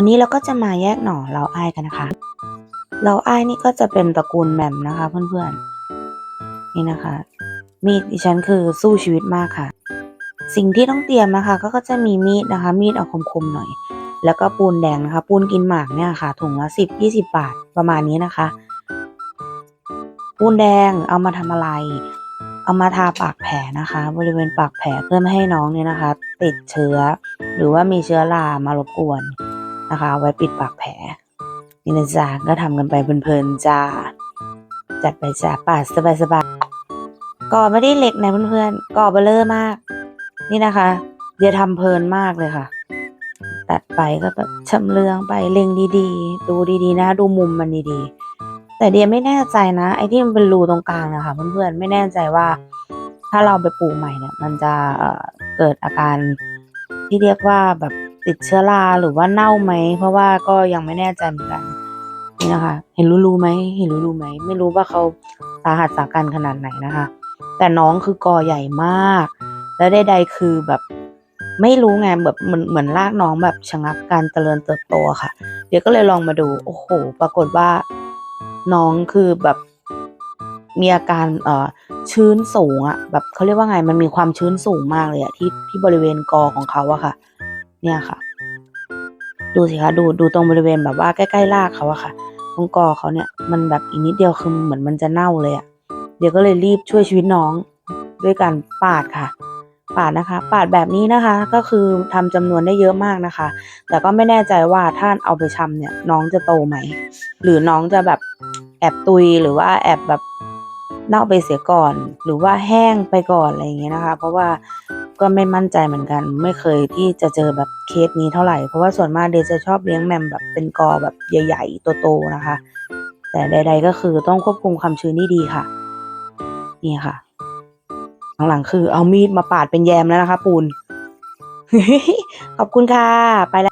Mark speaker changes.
Speaker 1: วันนี้เราก็จะมาแยกหน่อเราอ้ายกันนะคะ เราอ้ายนี่ก็จะเป็นตระกูลแหม่มนะคะ เพื่อนๆ นี่นะคะ มีดดิฉันคือสู้ชีวิตมากค่ะ สิ่งที่ต้องเตรียมนะคะ ก็จะมีมีดนะคะ มีดเอาคมๆหน่อย แล้วก็ปูนแดงนะคะ ปูนกินหมากเนี่ยค่ะ ถุงละสิบยี่สิบาทประมาณนี้นะคะ ปูนแดงเอามาทำอะไร เอามาทาปากแผลนะคะ บริเวณปากแผลเพื่อไม่ให้น้องเนี่ยนะคะ ติดเชื้อ หรือว่ามีเชื้อรามารบกวน นะคะไว้ปิดปากแผลนี่นะจ๊ะก็ทำกันไปเพลินๆจ้าจัดไปจ้าปาดสบายๆก่อไม่ได้เล็กนะเพื่อนๆก่อเบลเลอร์มาก นี่นะคะเดี๋ยวทำเพลินมากเลยค่ะ ตัดไปก็แบบชำเลืองไปเล็งดีๆ ดูดีๆ นะ ดูมุมมันดีๆ แต่เดียไม่แน่ใจนะไอ้ที่มันเป็นรูตรงกลางนะคะเพื่อนๆไม่แน่ใจว่า ถ้าเราไปปลูกใหม่เนี่ย มันจะเกิดอาการที่เรียกว่าแบบ ติดเชื้อราหรือว่าเน่าไหม เพราะว่าก็ยังไม่แน่ใจเหมือนกันนี่นะคะ เห็นรู้ๆไหมเห็นรู้ๆไหมไม่รู้ว่าเขาสาหัสสากันขนาดไหนนะคะ แต่น้องคือกอใหญ่มาก แล้วใดๆคือแบบไม่รู้ไงแบบเหมือนเหมือนรากน้องแบบชะงักการเจริญเติบโตค่ะ เดี๋ยวก็เลยลองมาดูโอ้โห ปรากฏว่า น้องคือแบบมีอาการเอ่อชื้นสูงอะแบบเขาเรียกว่าไงมันมีความชื้นสูงมากเลยอะที่ที่บริเวณกอของเขาอะค่ะ เนี่ยค่ะ ดูสิคะดูดูตรงบริเวณแบบว่าใกล้ๆรากเขาอะค่ะ ตรงกอเขาเนี่ยมันแบบอีกนิดเดียวคือเหมือนมันจะเน่าเลยอะเดี๋ยวก็เลยรีบช่วยชีวิตน้องด้วยการปาดค่ะ ปาดนะคะ ปาดแบบนี้นะคะ ก็คือทำจำนวนได้เยอะมากนะคะ แต่ก็ไม่แน่ใจว่าถ้าเอาไปชำเนี่ยน้องจะโตไหม หรือน้องจะแบบแอบตุยหรือว่าแอบแบบเน่าไปเสียก่อน หรือว่าแห้งไปก่อนอะไรอย่างเงี้ยนะคะ เพราะว่า ก็ไม่มั่นใจเหมือนกัน ไม่เคยที่จะเจอแบบเคสนี้เท่าไหร่ เพราะว่าส่วนมากเดย์จะชอบเลี้ยงแมมแบบเป็นกอแบบใหญ่ๆโตๆนะคะ แต่ใด ๆ ก็คือต้องควบคุมความชื้นที่ดีค่ะ นี่ค่ะ หลังๆคือเอามีดมาปาดเป็นแยมแล้วนะคะ ปูน ขอบคุณค่ะ ไปแล้ว